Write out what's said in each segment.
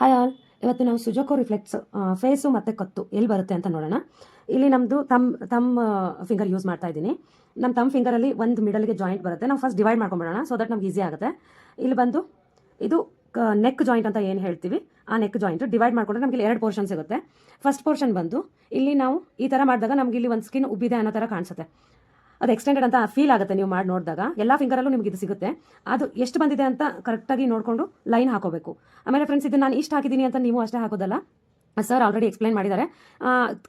Hi all ಇವತ್ತು ನಾವು ಸುಜೋಕೋ reflex face ಮತ್ತು ಕತ್ತು ಎಲ್ಲಿ ಬರುತ್ತೆ ಅಂತ ನೋಡೋಣ. ಇಲ್ಲಿ ನಮ್ಮದು ತಮ್ಮ ತಮ್ಮ ಫಿಂಗರ್ ಯೂಸ್ ಮಾಡ್ತಾ ಇದ್ದೀನಿ. ನಮ್ಮ ತಮ್ಮ ಫಿಂಗರಲ್ಲಿ ಒಂದು ಮಿಡಲ್ಗೆ ಜಾಯಿಂಟ್ ಬರುತ್ತೆ. ನಾವು ಫಸ್ಟ್ ಡಿವೈಡ್ ಮಾಡ್ಕೊಂಬಿಡೋಣ ಸೊ ದಟ್ ನಮ್ಗೆ ಈಸಿ ಆಗುತ್ತೆ. ಇಲ್ಲಿ ಬಂದು, ಇದು ನೆಕ್ ಜಾಯಿಂಟ್ ಅಂತ ಏನು ಹೇಳ್ತೀವಿ, ಆ ನೆಕ್ ಜಾಯಿಂಟ್ ಡಿವೈಡ್ ಮಾಡ್ಕೊಂಡ್ರೆ ನಮಗೆ ಎರಡು ಪೋರ್ಷನ್ ಸಿಗುತ್ತೆ. ಫಸ್ಟ್ ಪೋರ್ಷನ್ ಬಂದು, ಇಲ್ಲಿ ನಾವು ಈ ಥರ ಮಾಡಿದಾಗ ನಮಗೆ ಇಲ್ಲಿ ಒಂದು ಸ್ಕಿನ್ ಉಬ್ಬಿದೆ ಅನ್ನೋ ಥರ ಕಾಣಿಸುತ್ತೆ. ಅದು ಎಕ್ಸ್ಟೆಂಡೆಡ್ ಅಂತ ಫೀಲ್ ಆಗುತ್ತೆ ನೀವು ಮಾಡಿ ನೋಡಿದಾಗ. ಎಲ್ಲ ಫಿಂಗರಲ್ಲೂ ನಿಮಗೆ ಇದು ಸಿಗುತ್ತೆ. ಅದು ಎಷ್ಟು ಬಂದಿದೆ ಅಂತ ಕರೆಕ್ಟಾಗಿ ನೋಡಿಕೊಂಡು ಲೈನ್ ಹಾಕೋಬೇಕು. ಆಮೇಲೆ ಫ್ರೆಂಡ್ಸ್ ಇದು ನಾನು ಇಷ್ಟು ಹಾಕಿದ್ದೀನಿ ಅಂತ ನೀವು ಅಷ್ಟೇ ಹಾಕೋದಲ್ಲ. ಸರ್ ಆಲ್ರೆಡಿ ಎಕ್ಸ್ಪ್ಲೈನ್ ಮಾಡಿದ್ದಾರೆ.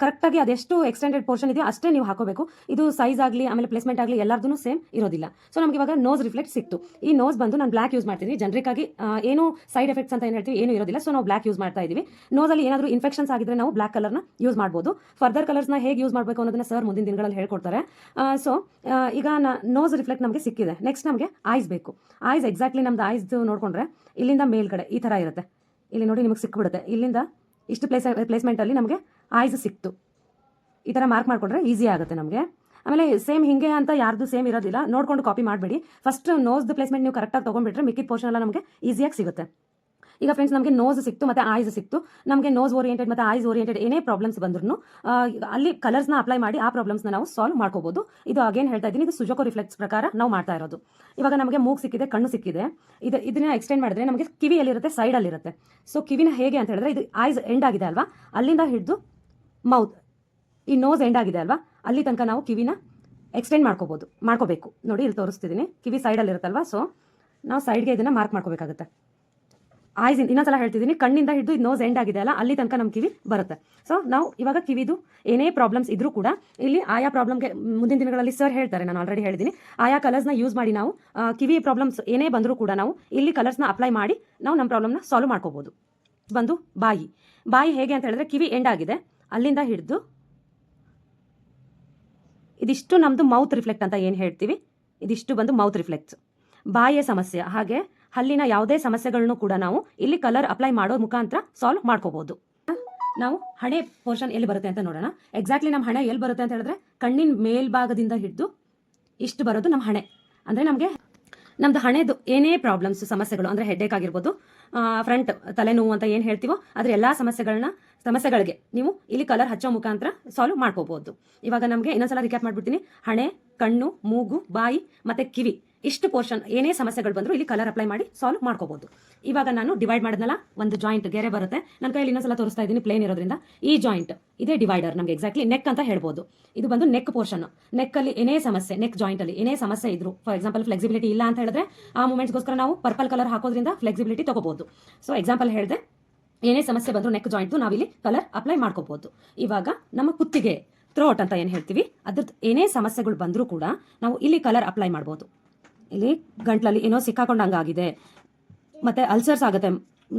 ಕರೆಕ್ಟಾಗಿ ಅದೆಷ್ಟು ಎಕ್ಸ್ಟೆಂಡೆಡ್ ಪೋರ್ಷನ್ ಇದೆಯೋ ಅಷ್ಟೇ ನೀವು ಹಾಕೋಬೇಕು. ಇದು ಸೈಜ್ ಆಗಲಿ, ಆಮೇಲೆ ಪ್ಲೇಸ್ಮೆಂಟ್ ಆಗಲಿ ಎಲ್ಲರದೂ ಸೇಮ್ ಇರೋದಿಲ್ಲ. ಸೊ ನಮಗೆ ಇವಾಗ ನೋಸ್ ರಿಫ್ಲೆಕ್ಟ್ ಸಿಕ್ತು. ಈ ನೋಸ್ ಬಂದು ನಾನು ಬ್ಲ್ಯಾಕ್ ಯೂಸ್ ಮಾಡ್ತೀನಿ ಜನರಿಕ್ ಆಗಿ ಏನು ಸೈಡ್ ಎಫೆಕ್ಟ್ಸ್ ಅಂತ ಏನು ಹೇಳ್ತೀವಿ, ಏನು ಇರೋದಿಲ್ಲ. ಸೊ ನಾವು ಬ್ಲಾಕ್ ಯೂಸ್ ಮಾಡ್ತಾ ಇದೀವಿ. ನೋಸಲ್ಲಿ ಏನಾದರೂ ಇನ್ಫೆಕ್ಷನ್ಸ್ ಆಗಿದ್ರೆ ನಾವು ಬ್ಲಾಕ್ ಕಲರ್ನ ಯೂಸ್ ಮಾಡ್ಬೋದು. ಫರ್ದರ್ ಕಲರ್ಸ್ನ ಹೇಗೆ ಯೂಸ್ ಮಾಡಬೇಕು ಅನ್ನೋದನ್ನ ಸರ್ ಮುಂದಿನ ದಿನಗಳಲ್ಲಿ ಹೇಳ್ಕೊಡ್ತಾರೆ. ಸೊ ಈಗ ನೋಸ್ ರಿಫ್ಲೆಕ್ಟ್ ನಮಗೆ ಸಿಕ್ಕಿದೆ. ನೆಕ್ಸ್ಟ್ ನಮಗೆ ಐಸ್ ಬೇಕು. ಐಸ್ ಎಕ್ಸಾಕ್ಟ್ಲಿ ನಮ್ದು ಐಸ್ದು ನೋಡ್ಕೊಂಡ್ರೆ ಇಲ್ಲಿಂದ ಮೇಲ್ಗಡೆ ಈ ಥರ ಇರುತ್ತೆ. ಇಲ್ಲಿ ನೋಡಿ ನಿಮಗೆ ಸಿಕ್ಬಿಡುತ್ತೆ. ಇಲ್ಲಿಂದ ಇಷ್ಟು ಪ್ಲೇಸ್ ಪ್ಲೇಸ್ಮೆಂಟಲ್ಲಿ ನಮಗೆ ಆಯ್ಸ್ ಸಿಕ್ತು. ಈ ಥರ ಮಾರ್ಕ್ ಮಾಡಿಕೊಂಡ್ರೆ ಈಸಿ ಆಗುತ್ತೆ ನಮಗೆ. ಆಮೇಲೆ ಸೇಮ್ ಹಿಂಗೆ ಅಂತ ಯಾರ್ದು ಸೇಮ್ ಇರೋದಿಲ್ಲ. ನೋಡ್ಕೊಂಡು ಕಾಪಿ ಮಾಡಬೇಡಿ. ಫಸ್ಟ್ ನೋಸ್ದು ಪ್ಲೇಸ್ಮೆಂಟ್ ನೀವು ಕರೆಕ್ಟಾಗಿ ತೊಗೊಂಡ್ಬಿಟ್ರೆ ಮಿಕ್ಕಿದ ಪೋರ್ಷನ್ ಎಲ್ಲ ನಮಗೆ ಈಸಿಯಾಗಿ ಸಿಗುತ್ತೆ. ಈಗ ಫ್ರೆಂಡ್ಸ್ ನಮಗೆ ನೋಸ್ ಸಿಕ್ತು ಮತ್ತೆ ಐಸ್ ಸಿಕ್ತು. ನಮಗೆ ನೋಸ್ ಓರಿಯೆಂಟೆಡ್ ಮತ್ತೆ ಐಸ್ ಓರಿಯೆಂಟೆಡ್ ಏನೇ ಪ್ರಾಬ್ಲಮ್ಸ್ ಬಂದ್ರು ಅಲ್ಲಿ ಕಲರ್ಸ್ನ ಅಪ್ಲೈ ಮಾಡಿ ಆ ಪ್ರಾಬ್ಲಮ್ಸ್ನ ನಾವು ಸಾಲ್ವ್ ಮಾಡ್ಕೋಬಹುದು ಇದು ಅಗೇನ್ ಹೇಳ್ತಾ ಇದ್ದೀನಿ, ಇದು ಸುಜೋಕೋ ರಿಫ್ಲೆಕ್ಸ್ ಪ್ರಕಾರ ನಾವು ಮಾಡ್ತಾ ಇರೋದು. ಇವಾಗ ನಮಗೆ ಮೂಗ್ ಸಿಕ್ಕಿದೆ, ಕಣ್ಣು ಸಿಕ್ಕಿದೆ. ಇದು, ಇದನ್ನ ಎಕ್ಸ್ಟೆಂಡ್ ಮಾಡಿದ್ರೆ ನಮಗೆ ಕಿವಿಯಲ್ಲಿರುತ್ತೆ ಸೈಡಲ್ಲಿರುತ್ತೆ ಸೊ ಕಿವಿನ ಹೇಗೆ ಅಂತ ಹೇಳಿದ್ರೆ ಇದು ಐಸ್ ಎಂಡ್ ಆಗಿದೆ ಅಲ್ವಾ? ಅಲ್ಲಿಂದ ಹಿಡಿದು ಮೌತ್ ಈ ನೋಸ್ ಎಂಡ್ ಆಗಿದೆ ಅಲ್ವಾ? ಅಲ್ಲಿ ತನಕ ನಾವು ಕಿವಿನ ಎಕ್ಸ್ಟೆಂಡ್ ಮಾಡ್ಕೋಬೋದು, ಮಾಡ್ಕೋಬೇಕು. ನೋಡಿ ಇಲ್ಲಿ ತೋರಿಸ್ತಿದ್ದೀನಿ. ಕಿವಿ ಸೈಡಲ್ಲಿರುತ್ತಲ್ವಾ ಸೊ ನಾವು ಸೈಡ್ಗೆ ಇದನ್ನು ಮಾರ್ಕ್ ಮಾಡ್ಕೋಬೇಕಾಗುತ್ತೆ. ಐಸ್ ಇನ್ನೊಂದ್ಸಲ ಹೇಳ್ತಿದ್ದೀನಿ. ಕಣ್ಣಿಂದ ಹಿಡಿದು ಇದು ನೋಸ್ ಎಂಡ್ ಆಗಿದೆ ಅಲ್ಲ? ಅಲ್ಲಿ ತನಕ ನಮ್ಮ ಕಿವಿ ಬರುತ್ತೆ. ಸೊ ನಾವು ಇವಾಗ ಕಿವಿದು ಏನೇ ಪ್ರಾಬ್ಲಮ್ಸ್ ಇದ್ರೂ ಕೂಡ ಇಲ್ಲಿ ಆಯಾ ಪ್ರಾಬ್ಲಮ್ಗೆ ಮುಂದಿನ ದಿನಗಳಲ್ಲಿ ಸರ್ ಹೇಳ್ತಾರೆ. ನಾನು ಆಲ್ರೆಡಿ ಹೇಳಿದ್ದೀನಿ. ಆಯಾ ಕಲರ್ಸ್ನ ಯೂಸ್ ಮಾಡಿ ನಾವು ಕಿವಿ ಪ್ರಾಬ್ಲಮ್ಸ್ ಏನೇ ಬಂದರೂ ಕೂಡ ನಾವು ಇಲ್ಲಿ ಕಲರ್ಸ್ನ ಅಪ್ಲೈ ಮಾಡಿ ನಾವು ನಮ್ಮ ಪ್ರಾಬ್ಲಮ್ನ ಸಾಲ್ವ್ ಮಾಡ್ಕೋಬೋದು. ಬಂದು ಬಾಯಿ. ಬಾಯಿ ಹೇಗೆ ಅಂತ ಹೇಳಿದ್ರೆ ಕಿವಿ ಎಂಡ್ ಆಗಿದೆ. ಅಲ್ಲಿಂದ ಹಿಡಿದು ಇದಿಷ್ಟು ನಮ್ಮದು ಮೌತ್ ರಿಫ್ಲೆಕ್ಟ್ ಅಂತ ಏನು ಹೇಳ್ತೀವಿ? ಇದಿಷ್ಟು ಬಂದು ಮೌತ್ ರಿಫ್ಲೆಕ್ಟ್ಸ್ ಬಾಯಿಯ ಸಮಸ್ಯೆ. ಹಾಗೆ ಹಲ್ಲಿನ ಯಾವುದೇ ಸಮಸ್ಯೆಗಳನ್ನು ಕೂಡ ನಾವು ಇಲ್ಲಿ ಕಲರ್ ಅಪ್ಲೈ ಮಾಡೋ ಮುಖಾಂತರ ಸಾಲ್ವ್ ಮಾಡ್ಕೋಬಹುದು ನಾವು ಹಣೆ ಪೋರ್ಷನ್ ಎಲ್ಲಿ ಬರುತ್ತೆ ಅಂತ ನೋಡೋಣ. ಎಕ್ಸಾಕ್ಟ್ಲಿ ನಮ್ಮ ಹಣೆ ಎಲ್ಲಿ ಬರುತ್ತೆ ಅಂತ ಹೇಳಿದ್ರೆ ಕಣ್ಣಿನ ಮೇಲ್ಭಾಗದಿಂದ ಹಿಡಿದು ಇಷ್ಟು ಬರೋದು ನಮ್ಮ ಹಣೆ. ಅಂದರೆ ನಮಗೆ ನಮ್ದು ಹಣೆದು ಏನೇ ಪ್ರಾಬ್ಲಮ್ಸ್ ಸಮಸ್ಯೆಗಳು, ಅಂದರೆ ಹೆಡ್ಡೇಕ್ ಆಗಿರ್ಬೋದು ಫ್ರಂಟ್ ತಲೆನೋವು ಅಂತ ಏನು ಹೇಳ್ತೀವೋ ಅದ್ರ ಎಲ್ಲ ಸಮಸ್ಯೆಗಳನ್ನ ಸಮಸ್ಯೆಗಳಿಗೆ ನೀವು ಇಲ್ಲಿ ಕಲರ್ ಹಚ್ಚೋ ಮುಖಾಂತರ ಸಾಲ್ವ್ ಮಾಡ್ಕೋಬಹುದು ಇವಾಗ ನಮಗೆ ಇನ್ನೊಂದ್ಸಲ ರಿಕ್ಯಾಪ್ ಮಾಡ್ಬಿಡ್ತೀನಿ. ಹಣೆ, ಕಣ್ಣು, ಮೂಗು, ಬಾಯಿ ಮತ್ತೆ ಕಿವಿ. ಇಷ್ಟು ಪೋರ್ಷನ್ ಏನೇ ಸಮಸ್ಯೆಗಳು ಬಂದರೂ ಇಲ್ಲಿ ಕಲರ್ ಅಪ್ಲೈ ಮಾಡಿ ಸಾಲ್ವ್ ಮಾಡ್ಕೋಬಹುದು ಇವಾಗ ನಾನು ಡಿವೈಡ್ ಮಾಡಿದ್ನಲ್ಲ, ಒಂದು ಜಾಯಿಂಟ್ ಗೆರೆ ಬರುತ್ತೆ. ನನ್ನ ಕೈಯಲ್ಲಿ ಇನ್ನೊಂದ್ಸಲ ತೋರಿಸ್ತಾ ಇದ್ದೀನಿ ಪ್ಲೇನ್ ಇರೋದ್ರಿಂದ. ಈ ಜಾಯಿಂಟ್ ಇದೇ ಡಿವೈಡರ್ ನಮಗೆ ಎಕ್ಸಾಕ್ಟ್ಲಿ ನೆಕ್ ಅಂತ ಹೇಳ್ಬೋದು. ಇದು ಬಂದು ನೆಕ್ ಪೋರ್ಷನ್ ನೆಕ್ ಅಲ್ಲಿ ಏನೇ ಸಮಸ್ಯೆ ನೆಕ್ ಜಾಯಿಂಟ್ ಅಲ್ಲಿ ಏನೇ ಸಮಸ್ಯೆ ಇದ್ರು ಫಾರ್ ಎಕ್ಸಾಂಪಲ್ ಫ್ಲೆಕ್ಸಿಬಿಲಿಟಿ ಇಲ್ಲ ಅಂತ ಹೇಳಿದ್ರೆ, ಆ ಮೂಮೆಂಟ್ಸ್ಗೋಸ್ಕರ ನಾವು ಪರ್ಪಲ್ ಕಲರ್ ಹಾಕೋದ್ರಿಂದ ಫ್ಲೆಕ್ಸಿಬಿಲಿಟಿ ತಗೋಬಹುದು ಸೊ ಎಕ್ಸಾಂಪಲ್ ಹೇಳಿದೆ, ಏನೇ ಸಮಸ್ಯೆ ಬಂದರೂ ನೆಕ್ ಜಾಯಿಂಟ್ ನಾವಿಲ್ಲಿ ಕಲರ್ ಅಪ್ಲೈ ಮಾಡ್ಕೋಬಹುದು ಇವಾಗ ನಮ್ಮ ಕುತ್ತಿಗೆ ಥ್ರೋಟ್ ಅಂತ ಏನು ಹೇಳ್ತೀವಿ ಅದ್ರದ್ದು ಏನೇ ಸಮಸ್ಯೆಗಳು ಬಂದರೂ ಕೂಡ ನಾವು ಇಲ್ಲಿ ಕಲರ್ ಅಪ್ಲೈ ಮಾಡ್ಬೋದು. ಇಲ್ಲಿ ಗಂಟ್ಲಲ್ಲಿ ಏನೋ ಸಿಕ್ಕಾಕೊಂಡಂಗಾಗಿದೆ. ಮತ್ತೆ ಅಲ್ಸರ್ಸ್ ಆಗುತ್ತೆ.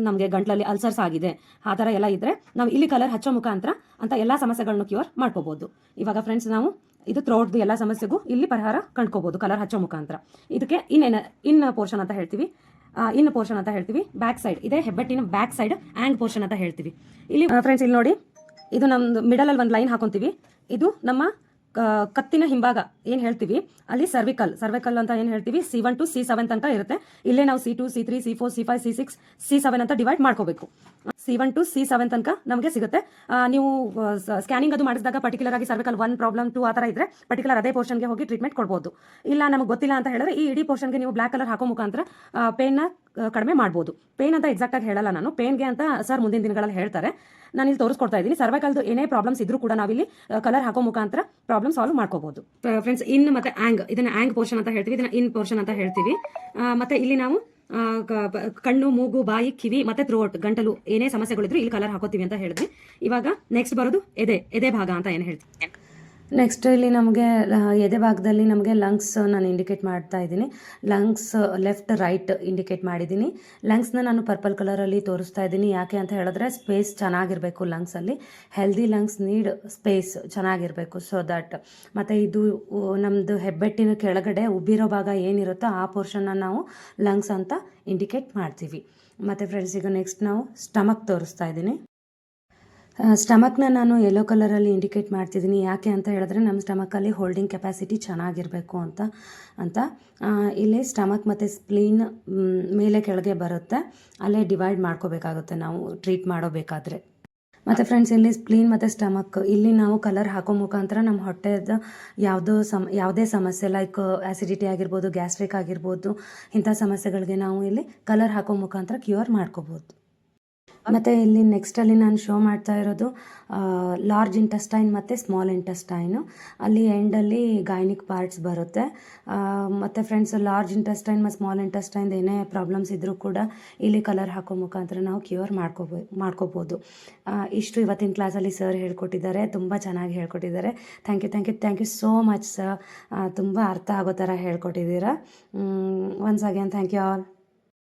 ನಮಗೆ ಗಂಟ್ಲಲ್ಲಿ ಅಲ್ಸರ್ಸ್ ಆಗಿದೆ. ಆ ಥರ ಎಲ್ಲ ಇದ್ರೆ ನಾವು ಇಲ್ಲಿ ಕಲರ್ ಹಚ್ಚೋ ಮುಖಾಂತರ ಅಂತ ಎಲ್ಲ ಸಮಸ್ಯೆಗಳನ್ನು ಕ್ಯೂರ್ ಮಾಡ್ಕೋಬೋದು. ಇವಾಗ ಫ್ರೆಂಡ್ಸ್ ನಾವು ಇದು ಥ್ರೋಟ್ದು ಎಲ್ಲ ಸಮಸ್ಯೆಗೂ ಇಲ್ಲಿ ಪರಿಹಾರ ಕಂಡ್ಕೋಬೋದು ಕಲರ್ ಹಚ್ಚೋ ಮುಖಾಂತರ. ಇದಕ್ಕೆ ಇನ್ನ ಇನ್ನ ಪೋರ್ಷನ್ ಅಂತ ಹೇಳ್ತೀವಿ. ಇನ್ ಪೋರ್ಷನ್ ಅಂತ ಹೇಳ್ತೀವಿ. ಬ್ಯಾಕ್ ಸೈಡ್ ಇದೇ ಹೆಬ್ಬೆಟ್ಟಿನ ಬ್ಯಾಕ್ ಸೈಡ್ ಆ್ಯಂಗ್ ಪೋರ್ಷನ್ ಅಂತ ಹೇಳ್ತೀವಿ. ಇಲ್ಲಿ ಫ್ರೆಂಡ್ಸ್ ಇಲ್ಲಿ ನೋಡಿ. ಇದು ನಮ್ದು ಮಿಡಲಲ್ಲಿ ಒಂದು ಲೈನ್ ಹಾಕೊಂತೀವಿ. ಇದು ನಮ್ಮ ಕತ್ತಿನ ಹಿಂಭಾಗ, ಏನು ಹೇಳ್ತೀವಿ? ಅಲ್ಲಿ ಸರ್ವಿಕಲ್ ಸರ್ವಿಕಲ್ ಅಂತ ಏನು ಹೇಳ್ತೀವಿ? C one to C seven ತನಕ ಇರುತ್ತೆ. ಇಲ್ಲೇ ನಾವು C two C three C four C five C six C seven ಅಂತ ಡಿವೈಡ್ ಮಾಡ್ಕೋಬೇಕು. C one to C seven ತನಕ ನಮಗೆ ಸಿಗುತ್ತೆ. ನೀವು ಸ್ಕ್ಯಾನಿಂಗ್ ಅದು ಮಾಡಿಸಿದಾಗ ಪರ್ಟಿಕ್ಯುಲರ್ ಆಗಿ ಸರ್ವಿಕಲ್ ಒನ್ ಪ್ರಾಬ್ಲಮ್ ಟು ಆ ಥರ ಇದ್ರೆ ಪರ್ಟಿಕ್ಯುಲರ್ ಅದೇ ಪೋರ್ಷನ್ಗೆ ಹೋಗಿ ಟ್ರೀಟ್ಮೆಂಟ್ ಕೊಡ್ಬೋದು. ಇಲ್ಲ ನಮಗೆ ಗೊತ್ತಿಲ್ಲ ಅಂತ ಹೇಳಿದ್ರೆ ಈ ಇಡೀ ಪೋರ್ಷನ್ಗೆ ನೀವು ಬ್ಲ್ಯಾಕ್ ಕಲರ್ ಹಾಕೋ ಮುಖಾಂತರ ಪೇನ್ನ ಕಡಿಮೆ ಮಾಡ್ಬೋದು. ಪೇನ್ ಅಂತ ಎಕ್ಸಾಕ್ಟ್ ಆಗಿ ಹೇಳಲ್ಲ ನಾನು. ಪೇನ್ಗೆ ಅಂತ ಸರ್ ಮುಂದಿನ ದಿನಗಳಲ್ಲಿ ಹೇಳ್ತಾರೆ. ನಾನು ಇಲ್ಲಿ ತೋರಿಸ್ಕೊಡ್ತಾ ಇದ್ದೀನಿ. ಸರ್ವೈಕಲ್ದು ಏನೇ ಪ್ರಾಬ್ಲಮ್ಸ್ ಇದ್ರೂ ಕೂಡ ನಾವಿಲ್ಲಿ ಕಲರ್ ಹಾಕೋ ಮುಖಾಂತರ ಪ್ರಾಬ್ಲಮ್ ಸಾಲ್ವ್ ಮಾಡ್ಕೋಬಹುದು ಫ್ರೆಂಡ್ಸ್ ಇನ್ ಮತ್ತೆ ಆಂಗ್ ಇದನ್ನ ಆಂಗ್ ಪೋರ್ಷನ್ ಅಂತ ಹೇಳ್ತೀವಿ. ಇದನ್ನ ಇನ್ ಪೋರ್ಷನ್ ಅಂತ ಹೇಳ್ತೀವಿ. ಮತ್ತೆ ಇಲ್ಲಿ ನಾವು ಕಣ್ಣು, ಮೂಗು, ಬಾಯಿ, ಕಿವಿ, ಮತ್ತೆ ಥ್ರೋಟ್ ಗಂಟಲು ಏನೇ ಸಮಸ್ಯೆಗಳಿದ್ರು ಇಲ್ಲಿ ಕಲರ್ ಹಾಕೋತೀವಿ ಅಂತ ಹೇಳಿದ್ವಿ. ಇವಾಗ ನೆಕ್ಸ್ಟ್ ಬರೋದು ಎದೆ ಎದೆ ಭಾಗ ಅಂತ ಏನು ಹೇಳ್ತೀವಿ ನೆಕ್ಸ್ಟ್ ಇಲ್ಲಿ ನಮಗೆ ಎದೆ ಭಾಗದಲ್ಲಿ ನಮಗೆ ಲಂಗ್ಸ್ ನಾನು ಇಂಡಿಕೇಟ್ ಮಾಡ್ತಾ ಇದ್ದೀನಿ. ಲಂಗ್ಸ್ ಲೆಫ್ಟ್ ರೈಟ್ ಇಂಡಿಕೇಟ್ ಮಾಡಿದ್ದೀನಿ. ಲಂಗ್ಸ್ನ ನಾನು ಪರ್ಪಲ್ ಕಲರಲ್ಲಿ ತೋರಿಸ್ತಾ ಇದ್ದೀನಿ. ಯಾಕೆ ಅಂತ ಹೇಳಿದ್ರೆ ಸ್ಪೇಸ್ ಚೆನ್ನಾಗಿರಬೇಕು ಲಂಗ್ಸಲ್ಲಿ ಹೆಲ್ದಿ ಲಂಗ್ಸ್ ನೀಡ್ ಸ್ಪೇಸ್ ಚೆನ್ನಾಗಿರಬೇಕು ಸೊ ದಟ್ ಮತ್ತು ಇದು ನಮ್ಮದು ಹೆಬ್ಬೆಟ್ಟಿನ ಕೆಳಗಡೆ ಉಬ್ಬಿರೋ ಭಾಗ ಏನಿರುತ್ತೋ ಆ ಪೋರ್ಷನ್ನ ನಾವು ಲಂಗ್ಸ್ ಅಂತ ಇಂಡಿಕೇಟ್ ಮಾಡ್ತೀವಿ. ಮತ್ತು ಫ್ರೆಂಡ್ಸ್ ಈಗ ನೆಕ್ಸ್ಟ್ ನಾವು ಸ್ಟಮಕ್ ತೋರಿಸ್ತಾ ಇದ್ದೀನಿ. ಸ್ಟಮಕ್ನ ನಾನು ಯೆಲ್ಲೋ ಕಲರಲ್ಲಿ ಇಂಡಿಕೇಟ್ ಮಾಡ್ತಿದ್ದೀನಿ. ಯಾಕೆ ಅಂತ ಹೇಳಿದ್ರೆ ನಮ್ಮ ಸ್ಟಮಕಲ್ಲಿ ಹೋಲ್ಡಿಂಗ್ ಕೆಪಾಸಿಟಿ ಚೆನ್ನಾಗಿರಬೇಕು ಅಂತ ಅಂತ. ಇಲ್ಲಿ ಸ್ಟಮಕ್ ಮತ್ತು ಸ್ಪ್ಲೀನ್ ಮೇಲೆ ಕೆಳಗೆ ಬರುತ್ತೆ. ಅಲ್ಲೇ ಡಿವೈಡ್ ಮಾಡ್ಕೋಬೇಕಾಗುತ್ತೆ ನಾವು ಟ್ರೀಟ್ ಮಾಡೋಬೇಕಾದ್ರೆ. ಮತ್ತು ಫ್ರೆಂಡ್ಸ್ ಇಲ್ಲಿ ಸ್ಪ್ಲೀನ್ ಮತ್ತು ಸ್ಟಮಕ್ ಇಲ್ಲಿ ನಾವು ಕಲರ್ ಹಾಕೋ ಮುಖಾಂತರ ನಮ್ಮ ಹೊಟ್ಟೆದ ಯಾವುದೋ ಸಮ, ಯಾವುದೇ ಸಮಸ್ಯೆ ಲೈಕ್ ಆ್ಯಸಿಡಿಟಿ ಆಗಿರ್ಬೋದು ಗ್ಯಾಸ್ಟ್ರಿಕ್ ಆಗಿರ್ಬೋದು, ಇಂಥ ಸಮಸ್ಯೆಗಳಿಗೆ ನಾವು ಇಲ್ಲಿ ಕಲರ್ ಹಾಕೋ ಮುಖಾಂತರ ಕ್ಯೂರ್ ಮಾಡ್ಕೋಬೋದು. ಮತ್ತು ಇಲ್ಲಿ ನೆಕ್ಸ್ಟಲ್ಲಿ ನಾನು ಶೋ ಮಾಡ್ತಾ ಇರೋದು ಲಾರ್ಜ್ ಇಂಟೆಸ್ಟೈನ್ ಮತ್ತು ಸ್ಮಾಲ್ ಇಂಟೆಸ್ಟೈನು ಅಲ್ಲಿ ಎಂಡಲ್ಲಿ ಗೈನಿಕ್ ಪಾರ್ಟ್ಸ್ ಬರುತ್ತೆ. ಮತ್ತು ಫ್ರೆಂಡ್ಸ್ ಲಾರ್ಜ್ ಇಂಟೆಸ್ಟೈನ್ ಮತ್ತು ಸ್ಮಾಲ್ ಇಂಟೆಸ್ಟೈನ್ ಏನೇ ಪ್ರಾಬ್ಲಮ್ಸ್ ಇದ್ದರೂ ಕೂಡ ಇಲ್ಲಿ ಕಲರ್ ಹಾಕೋ ಮುಖಾಂತರ ನಾವು ಕ್ಯೂರ್ ಮಾಡ್ಕೋಬೋ, ಮಾಡ್ಕೋಬೋದು. ಇಷ್ಟು ಇವತ್ತಿನ ಕ್ಲಾಸಲ್ಲಿ ಸರ್ ಹೇಳ್ಕೊಟ್ಟಿದ್ದಾರೆ. ತುಂಬ ಚೆನ್ನಾಗಿ ಹೇಳ್ಕೊಟ್ಟಿದ್ದಾರೆ. Thank you thank you thank you so much sir ತುಂಬ ಅರ್ಥ ಆಗೋ ಥರ ಹೇಳ್ಕೊಟ್ಟಿದ್ದೀರಾ. Once again thank you all